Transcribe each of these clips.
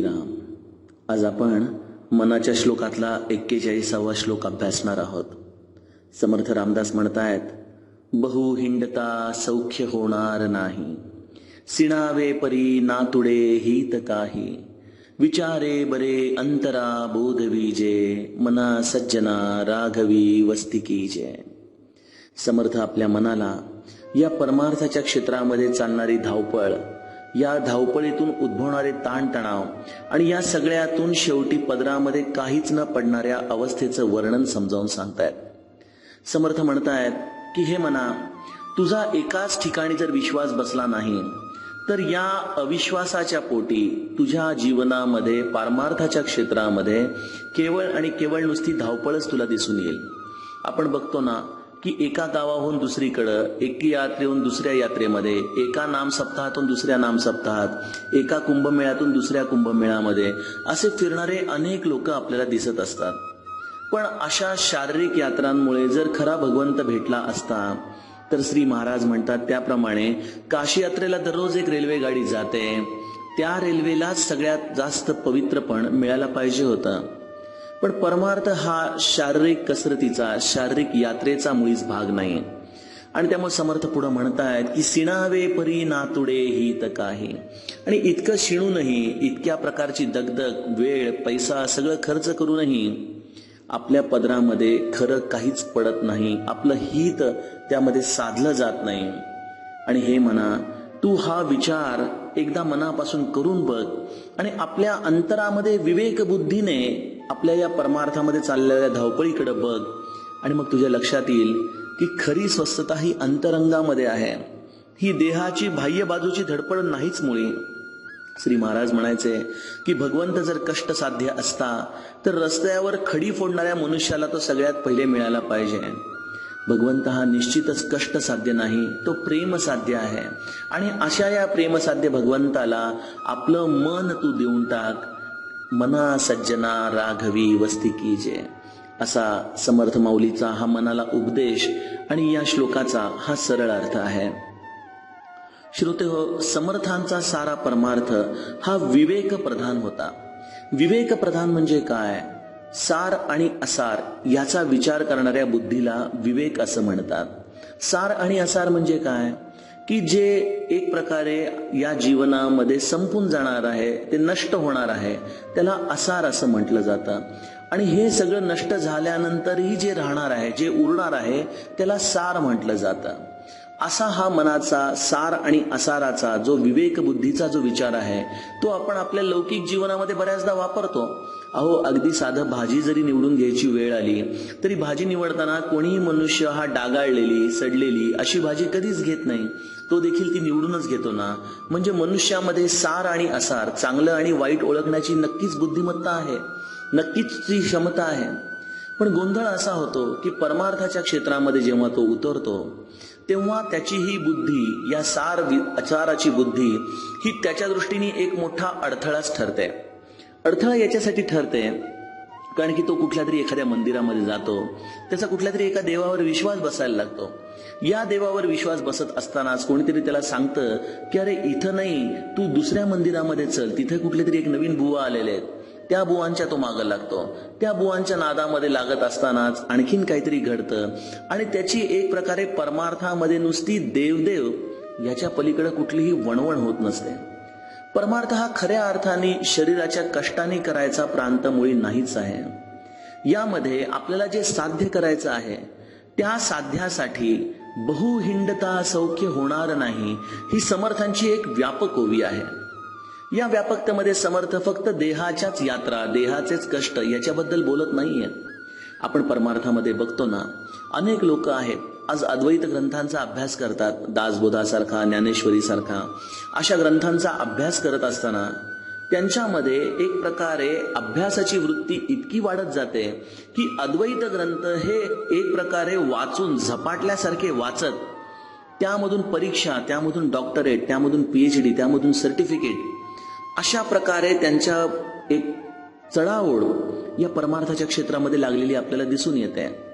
श्रीराम आज आपण मनाच्या श्लोकातला एक्केचाळीसावा श्लोक अभ्यासणार आहोत. समर्थ रामदास म्हणतायत बहु हिंडता सौख्य होणार नाही. सिणावे परी नातुडे हित काही. विचारे बरे अंतरा बोधवीजे मना सज्जना राघवी वस्तिकी जे समर्थ आपल्या मनाला या परमार्थाच्या क्षेत्रामध्ये चालणारी धावपळ या धावपळीतून उद्भवणारे ताणतणाव आणि या सगळ्यातून शेवटी पदरामध्ये काहीच न पडणाऱ्या अवस्थेचं वर्णन समजावून सांगतायत. समर्थ म्हणतायत की हे म्हणा तुझा एकाच ठिकाणी जर विश्वास बसला नाही तर या अविश्वासाच्या पोटी तुझ्या जीवनामध्ये पारमार्थाच्या क्षेत्रामध्ये केवळ आणि केवळ नुसती धावपळच तुला दिसून येईल. आपण बघतो ना की एका गावाहून दुसरीकडं एकी यात्रेहून दुसऱ्या यात्रेमध्ये एका नाम सप्ताहातून दुसऱ्या नाम सप्ताहात एका कुंभमेळ्यातून दुसऱ्या कुंभमेळ्यामध्ये असे फिरणारे अनेक लोक आपल्याला दिसत असतात. पण अशा शारीरिक यात्रांमुळे जर खरा भगवंत भेटला असता तर श्री महाराज म्हणतात त्याप्रमाणे काशी यात्रेला दररोज एक रेल्वे गाडी जाते. त्या रेल्वेलाच सगळ्यात जास्त पवित्रपण मिळायला पाहिजे होतं. पण परमार्थ हा शारीरिक कसरतीचा शारीरिक यात्रेचा मुळीच भाग नाही. आणि त्यामुळे समर्थ पुढे म्हणतायत की सिणावे परी नातुडे हित काही. आणि इतकं शिणूनही इतक्या प्रकारची दगदग वेळ पैसा सगळं खर्च करूनही आपल्या पदरामध्ये खरं काहीच पडत नाही. आपलं हित त्यामध्ये साधलं जात नाही. आणि हे म्हणा तू हा विचार एकदा मनापासून करून बघ. आणि आपल्या अंतरामध्ये विवेक बुद्धीने आपल्या या परमार्थामध्ये चाललेल्या धावपळीकडे बघ आणि मग तुझ्या लक्षात येईल की खरी स्वस्थता ही अंतरंगामध्ये आहे. ही देहाची बाह्य बाजूची धडपड नाहीच मुळी. श्री महाराज म्हणायचे की भगवंत जर कष्ट साध्य असता तर रस्त्यावर खडी फोडणाऱ्या मनुष्याला तो सगळ्यात पहिले मिळायला पाहिजे. भगवंत हा निश्चितच कष्ट साध्य नाही तो प्रेम साध्य आहे. आणि अशा या प्रेमसाध्य भगवंताला आपलं मन तू देऊन टाक. मना सज्जना राघवी वस्तिकी जे असा समर्थ माऊलीचा हा मनाला उपदेश आणि या श्लोकाचा हा सरळ अर्थ आहे. श्रोते हो समर्थांचा सारा परमार्थ हा विवेक प्रधान होता. विवेक प्रधान म्हणजे काय? सार आणि असार याचा विचार करणाऱ्या बुद्धीला विवेक असं म्हणतात. सार आणि असार म्हणजे काय? की जे एक प्रकारे या जीवनामध्ये संपून जाणार आहे ते नष्ट होणार आहे त्याला असार असं म्हटलं जातं. आणि हे सगळं नष्ट झाल्यानंतरही जे राहणार आहे जे उरणार आहे त्याला सार म्हटलं जातं. असा हा मनाचा सार आणि असाराचा जो विवेक बुद्धीचा जो विचार आहे तो आपण आपल्या लौकिक जीवनामध्ये बऱ्याचदा वापरतो. अहो अगदी साधं भाजी जरी निवडून घ्यायची वेळ आली तरी भाजी निवडताना कोणीही मनुष्य हा डागाळलेली सडलेली अशी भाजी कधीच घेत नाही. तो देखील ती निवडूनच घेतो ना. म्हणजे मनुष्यामध्ये सार आणि असार चांगलं आणि वाईट ओळखण्याची नक्कीच बुद्धिमत्ता आहे. नक्कीच ती क्षमता आहे. पण गोंधळ असा होतो की परमार्थाच्या क्षेत्रामध्ये जेव्हा तो उतरतो तेव्हा त्याची ही बुद्धी या सार आचाराची बुद्धी ही त्याच्या दृष्टीने एक मोठा अडथळाच ठरते. अडथळा याच्यासाठी ठरते कारण की तो कुठल्या तरी एखाद्या मंदिरामध्ये जातो. त्याचा कुठल्या तरी एका देवावर विश्वास बसायला लागतो. या देवावर विश्वास बसत असतानाच कोणीतरी त्याला सांगतं की अरे इथं नाही तू दुसऱ्या मंदिरामध्ये चल. तिथे कुठले तरी एक नवीन बुवा आलेले आहेत. त्या बुवांच्या तो मागं लागतो. त्या बुवांच्या नादामध्ये लागत असतानाच आणखीन काहीतरी घडतं. आणि त्याची एक प्रकारे परमार्थामध्ये नुसती देवदेव याच्या पलीकडे कुठलीही वणवण होत नसते. परमार्थ हा खऱ्या अर्थाने शरीराच्या कष्टाने करायचा प्रांत मुळी नाहीच आहे. यामध्ये आपल्याला जे साध्य करायचं आहे त्या साध्यासाठी बहुहिंडता सौख्य होणार नाही ही समर्थांची एक व्यापक ओवी आहे. या व्यापकतेमध्ये समर्थ फक्त देहाच्याच यात्रा देहाचेच कष्ट याच्याबद्दल बोलत नाहीये. आपण परमार्थामध्ये बघतो ना अनेक लोक आहेत आज अद्वैत ग्रंथांचा अभ्यास करतात दासबोधासारखा ज्ञानेश्वरीसारखा. अशा ग्रंथांचा अभ्यास करत असताना त्यांच्यामध्ये एक प्रकारे अभ्यासाची वृत्ती इतकी वाढत जाते की अद्वैत ग्रंथ हे एक प्रकारे वाचून झपाटल्यासारखे वाचत त्यामधून परीक्षा त्यामधून डॉक्टरेट त्यामधून पी एच डी त्यामधून सर्टिफिकेट अशा प्रकारे त्यांच्या एक चढाओढ या परमार्थाच्या क्षेत्रामध्ये लागलेली आपल्याला दिसून येते.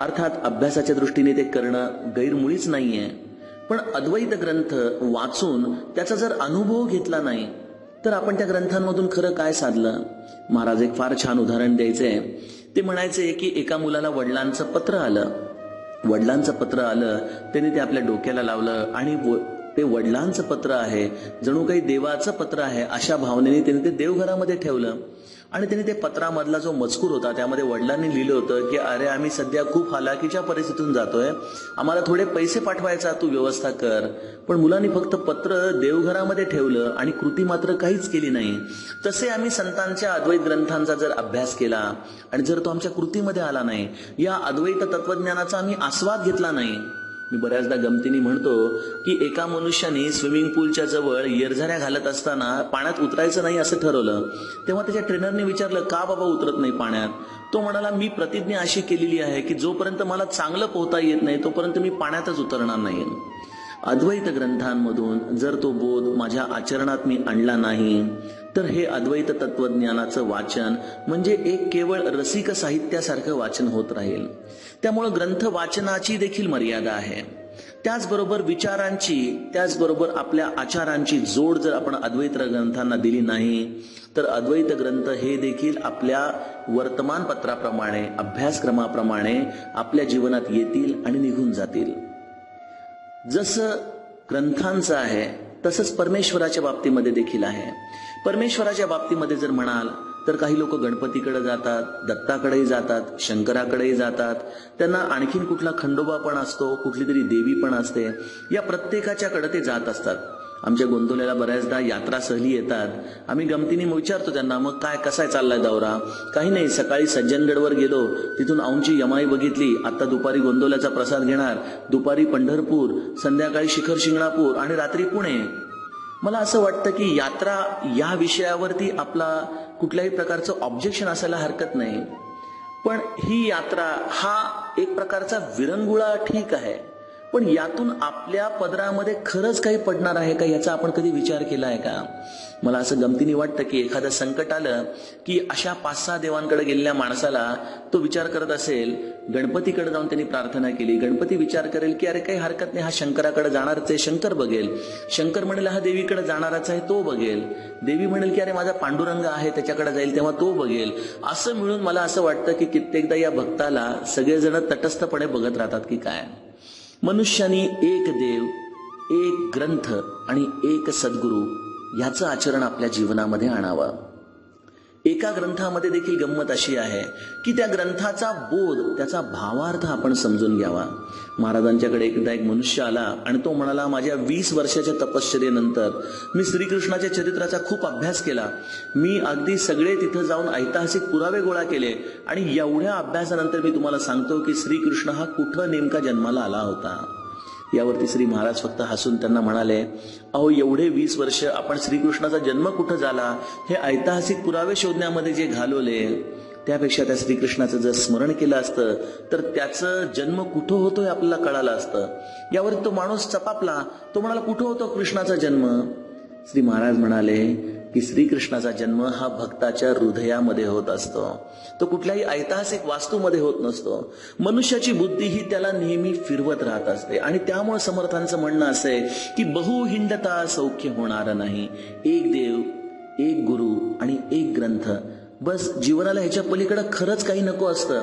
अर्थात अभ्यासाच्या दृष्टीने ते करणं गैरमुळीच नाहीये. पण अद्वैत ग्रंथ वाचून त्याचा जर अनुभव घेतला नाही तर आपण त्या ग्रंथांमधून खरं काय साधलं? महाराज एक फार छान उदाहरण द्यायचंय. ते म्हणायचे की एका मुलाला वडिलांचं पत्र आलं. वडिलांचं पत्र आलं त्याने ते आपल्या डोक्याला लावलं आणि व- ते वडिलांचं पत्र आहे जणू काही देवाचं पत्र आहे अशा भावनेने त्याने ते देवघरामध्ये ठेवलं. आणि त्याने ते पत्रामधला जो मजकूर होता त्यामध्ये वडिलांनी लिहिलं होतं की अरे आम्ही सध्या खूप हालाकीच्या परिस्थितीतून जातोय. आम्हाला थोडे पैसे पाठवायचा तू व्यवस्था कर. पण मुलांनी फक्त पत्र देवघरामध्ये ठेवलं आणि कृती मात्र काहीच केली नाही. तसे आम्ही संतांच्या अद्वैत ग्रंथांचा जर अभ्यास केला आणि जर तो आमच्या कृतीमध्ये आला नाही या अद्वैत तत्वज्ञानाचा आम्ही आस्वाद घेतला नाही मी बऱ्याचदा गमतीने म्हणतो की एका मनुष्याने स्विमिंग पूलच्या जवळ येरझाऱ्या घालत असताना पाण्यात उतरायचं नाही असं ठरवलं. तेव्हा त्याच्या ट्रेनरने विचारलं का बाबा उतरत नाही पाण्यात? तो म्हणाला मी प्रतिज्ञा अशी केलेली आहे की जोपर्यंत मला चांगलं पोहता येत नाही तोपर्यंत मी पाण्यातच उतरणार नाही. अद्वैत ग्रंथांमधून जर तो बोध माझ्या आचरणात मी आणला नाही तर हे अद्वैत तत्वज्ञानाचं वाचन म्हणजे एक केवळ रसिक साहित्यासारखं वाचन होत राहील. त्यामुळं ग्रंथ वाचनाची देखील मर्यादा आहे. त्याचबरोबर विचारांची त्याचबरोबर आपल्या आचारांची जोड जर आपण अद्वैत ग्रंथांना दिली नाही तर अद्वैत ग्रंथ हे देखील आपल्या वर्तमानपत्राप्रमाणे अभ्यासक्रमाप्रमाणे आपल्या जीवनात येतील आणि निघून जातील. जसं ग्रंथांचं आहे तसंच परमेश्वराच्या बाबतीमध्ये देखील आहे. परमेश्वराच्या बाबतीमध्ये जर म्हणाल तर काही लोक गणपतीकडे जातात दत्ताकडेही जातात शंकराकडेही जातात. त्यांना आणखीन कुठला खंडोबा पण असतो कुठली तरी देवी पण असते. या प्रत्येकाच्याकडे ते जात असतात. आमच्या गोंदवल्याला बऱ्याचदा यात्रा सहली येतात. आम्ही गमतीने विचारतो त्यांना मग काय कसाय चाललाय दौरा? काही नाही सकाळी सज्जनगडवर गेलो. तिथून औंची यमाई बघितली. आता दुपारी गोंदवल्याचा प्रसाद घेणार. दुपारी पंढरपूर संध्याकाळी शिखर शिंगणापूर आणि रात्री पुणे. मला असं वाटतं की यात्रा या विषयावरती आपला कुठल्याही प्रकारचं ऑब्जेक्शन असायला हरकत नाही. पण ही यात्रा हा एक प्रकारचा विरंगुळा ठीक आहे. पण यातून आपल्या पदरामध्ये खरंच काही पडणार आहे का याचा आपण कधी विचार केला आहे का? मला असं गमतीने वाटतं की एखादं संकट आलं की अशा पाच सहा देवांकडे गेलेल्या माणसाला तो विचार करत असेल गणपतीकडे जाऊन त्यांनी प्रार्थना केली. गणपती विचार करेल की अरे काही हरकत नाही हा शंकराकडे जाणारच आहे शंकर बघेल. शंकर म्हणेल हा देवीकडे जाणारच आहे तो बघेल. देवी म्हणेल की अरे माझा पांडुरंग आहे त्याच्याकडे जाईल तेव्हा तो बघेल. असं मिळून मला असं वाटतं की कित्येकदा या भक्ताला सगळेजण तटस्थपणे बघत राहतात की काय? मनुष्यानी एक देव एक ग्रंथ आणि एक सद्गुरू याचं आचरण आपल्या जीवनामध्ये आणावं. एका ग्रंथामध्ये देखील गंमत अशी आहे की त्या ग्रंथाचा बोध त्याचा भावार्थ आपण समजून घ्यावा. महाराजांच्याकडे एकदा एक मनुष्य आला आणि तो म्हणाला माझ्या वीस वर्षाच्या तपश्चर्येनंतर मी श्रीकृष्णाच्या चरित्राचा खूप अभ्यास केला. मी अगदी सगळे तिथं जाऊन ऐतिहासिक पुरावे गोळा केले आणि एवढ्या अभ्यासानंतर मी तुम्हाला सांगतो की श्रीकृष्ण हा कुठं नेमका जन्माला आला होता. यावरती श्री महाराज फक्त हसून त्यांना म्हणाले अहो एवढे वीस वर्ष आपण श्रीकृष्णाचा जन्म कुठं झाला? हे ऐतिहासिक पुरावे शोधण्यामध्ये जे घालवले त्यापेक्षा त्या श्रीकृष्णाचं जर स्मरण केलं असतं तर त्याचं जन्म कुठं होतो हे आपल्याला कळालं असतं. यावर तो माणूस चपापला तो म्हणाला कुठं होतो कृष्णाचा जन्म? श्री महाराज म्हणाले की श्रीकृष्णाचा जन्म हा भक्ताच्या हृदयामध्ये होत असतो. तो कुठल्याही ऐतिहासिक वास्तूमध्ये होत नसतो. मनुष्याची बुद्धी ही त्याला नेहमी फिरवत राहत असते. आणि त्यामुळे समर्थांचं म्हणणं असे की बहुहिंडता सौख्य होणार नाही. एक देव एक गुरु आणि एक ग्रंथ. बस जीवनाला ह्याच्या पलीकडे खरंच काही नको असतं.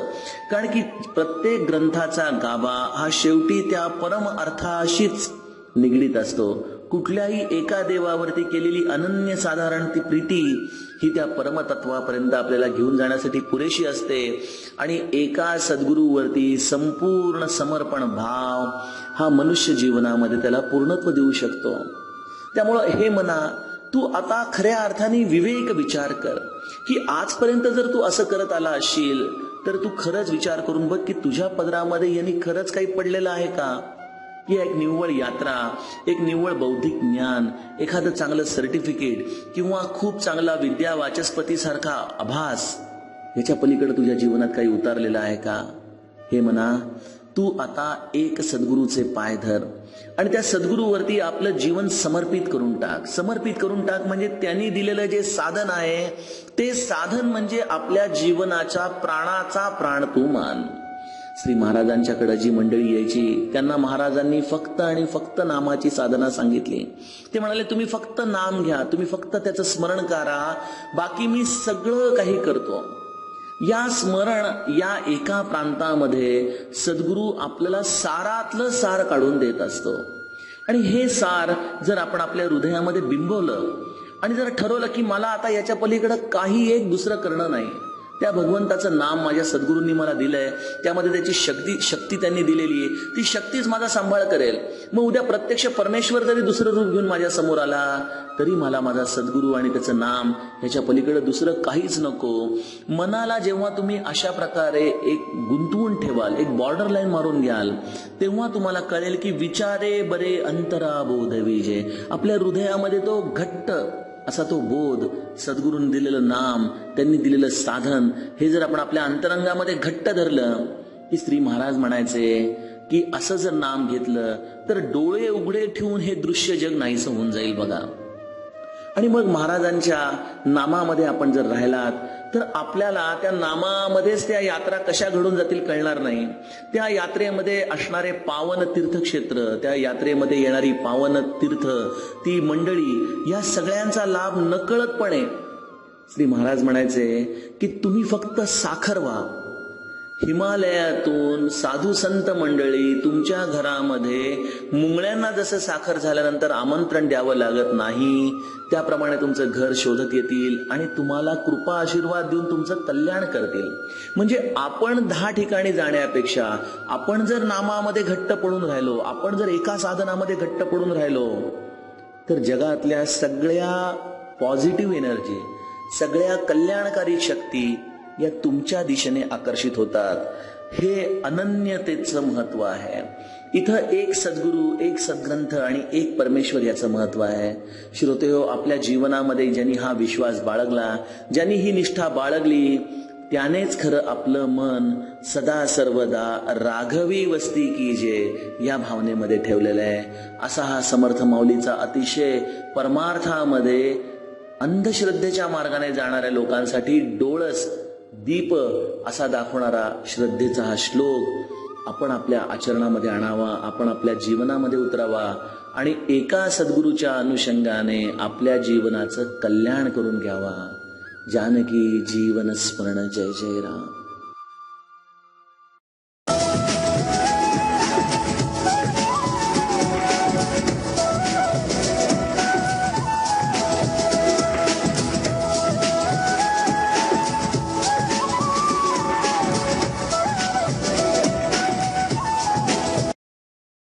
कारण की प्रत्येक ग्रंथाचा गाभा हा शेवटी त्या परम अर्थाशीच निगडीत असतो. कुठल्याही एका देवावरती केलेली अनन्य साधारण ती प्रीती ही त्या परमतत्वापर्यंत आपल्याला घेऊन जाण्यासाठी पुरेशी असते. आणि एका सद्गुरूवरती संपूर्ण समर्पण भाव हा मनुष्य जीवनामध्ये त्याला पूर्णत्व देऊ शकतो. त्यामुळं हे मना तू आता खऱ्या अर्थाने विवेक विचार कर की आजपर्यंत जर तू असं करत आला असशील तर तू खरंच विचार करून बघ की तुझ्या पदरामध्ये यांनी खरंच काही पडलेलं आहे का? की एक निव्वळ यात्रा एक निव्वळ बौद्धिक ज्ञान एखादं चांगलं सर्टिफिकेट किंवा खूप चांगला विद्या वाचस्पती सारखा आभास याच्या पलीकडे तुझ्या जीवनात काही उतारलेलं आहे का? हे म्हणा तू आता एक सद्गुरूचे पाय धर आणि त्या सद्गुरूवरती आपलं जीवन समर्पित करून टाक. समर्पित करून टाक म्हणजे त्यांनी दिलेलं जे साधन आहे ते साधन म्हणजे आपल्या जीवनाच्या प्राणाचा प्राण तू मान. श्री महाराजांच्याकडे जी मंडळी यायची त्यांना महाराजांनी फक्त आणि फक्त नामाची साधना सांगितली. ते म्हणाले तुम्ही फक्त नाम घ्या तुम्ही फक्त त्याचं स्मरण करा बाकी मी सगळं काही करतो. या स्मरण या एका प्रांतामध्ये सद्गुरू आपल्याला सारातलं सार काढून देत असतो. आणि हे सार जर आपण आपल्या हृदयामध्ये बिंबवलं आणि जर ठरवलं की मला आता याच्या पलीकडं काही एक दुसरं करणं नाही त्या भगवंताचं नाम माझ्या सद्गुरूंनी मला दिलंय. त्यामध्ये त्याची शक्ती शक्ती त्यांनी दिलेली आहे. ती शक्तीच माझा सांभाळ करेल. मग उद्या प्रत्यक्ष परमेश्वर जरी दुसरं रूप घेऊन माझ्यासमोर आला तरी मला माझा सद्गुरू आणि त्याचं नाम ह्याच्या पलीकडे दुसरं काहीच नको. मनाला जेव्हा तुम्ही अशा प्रकारे एक गुंतवून ठेवाल एक बॉर्डर लाईन मारून घ्याल तेव्हा तुम्हाला कळेल की विचारे बरे अंतरा बोध विजय. आपल्या हृदयामध्ये तो घट्ट असा तो बोध सद्गुरूंनी दिलेलं नाम त्यांनी दिलेलं साधन हे जर आपण आपल्या अंतरंगामध्ये घट्ट धरलं की श्री महाराज म्हणायचे की असं जर नाम घेतलं तर डोळे उघडे ठेवून हे दृश्य जग नाहीसं होऊन जाईल बघा. आणि मग महाराजांच्या नामामध्ये आपण जर राहिलात तर आपल्याला त्या नामामध्येच त्या यात्रा कशा घडून जातील कळणार नाही. त्या यात्रेमध्ये असणारे पावन तीर्थक्षेत्र त्या यात्रेमध्ये येणारी पावन तीर्थ ती मंडळी या सगळ्यांचा लाभ नकळतपणे. श्री महाराज म्हणायचे की तुम्ही फक्त साखर व्हा. हिमालयातून साधू संत मंडळी तुमच्या घरामध्ये मुंगळ्यांना जसं साखर झाल्यानंतर आमंत्रण द्यावं लागत नाही त्याप्रमाणे तुमचं घर शोधत येतील आणि तुम्हाला कृपा आशीर्वाद देऊन तुमचं कल्याण करतील. म्हणजे आपण दहा ठिकाणी जाण्यापेक्षा आपण जर नामामध्ये घट्ट पडून राहिलो आपण जर एका साधनामध्ये घट्ट पडून राहिलो तर जगातल्या सगळ्या पॉझिटिव्ह एनर्जी सगळ्या कल्याणकारी शक्ती या तुमच्या दिशेने आकर्षित होतात. हे अनन्यतेचं महत्त्व आहे. इथं एक सद्गुरू एक सद्ग्रंथ आणि एक परमेश्वर याचं महत्त्व आहे. श्रोतेहो आपल्या जीवनामध्ये ज्यांनी हा विश्वास बाळगला ज्यांनी ही निष्ठा बाळगली त्यानेच खरं आपलं मन सदा सर्वदा राघवी वस्ती की जे या भावनेमध्ये ठेवलेलं आहे. असा हा समर्थ माऊलीचा अतिशय परमार्थामध्ये अंधश्रद्धेच्या मार्गाने जाणाऱ्या लोकांसाठी डोळस दीप असा दाखवणारा श्रद्धेचा हा श्लोक आपण आपल्या आचरणामध्ये आणावा आपण आपल्या जीवनामध्ये उतरावा आणि एका सद्गुरूच्या अनुषंगाने आपल्या जीवनाचं कल्याण करून घ्यावा. जानकी जीवन स्मरण जय जय राम.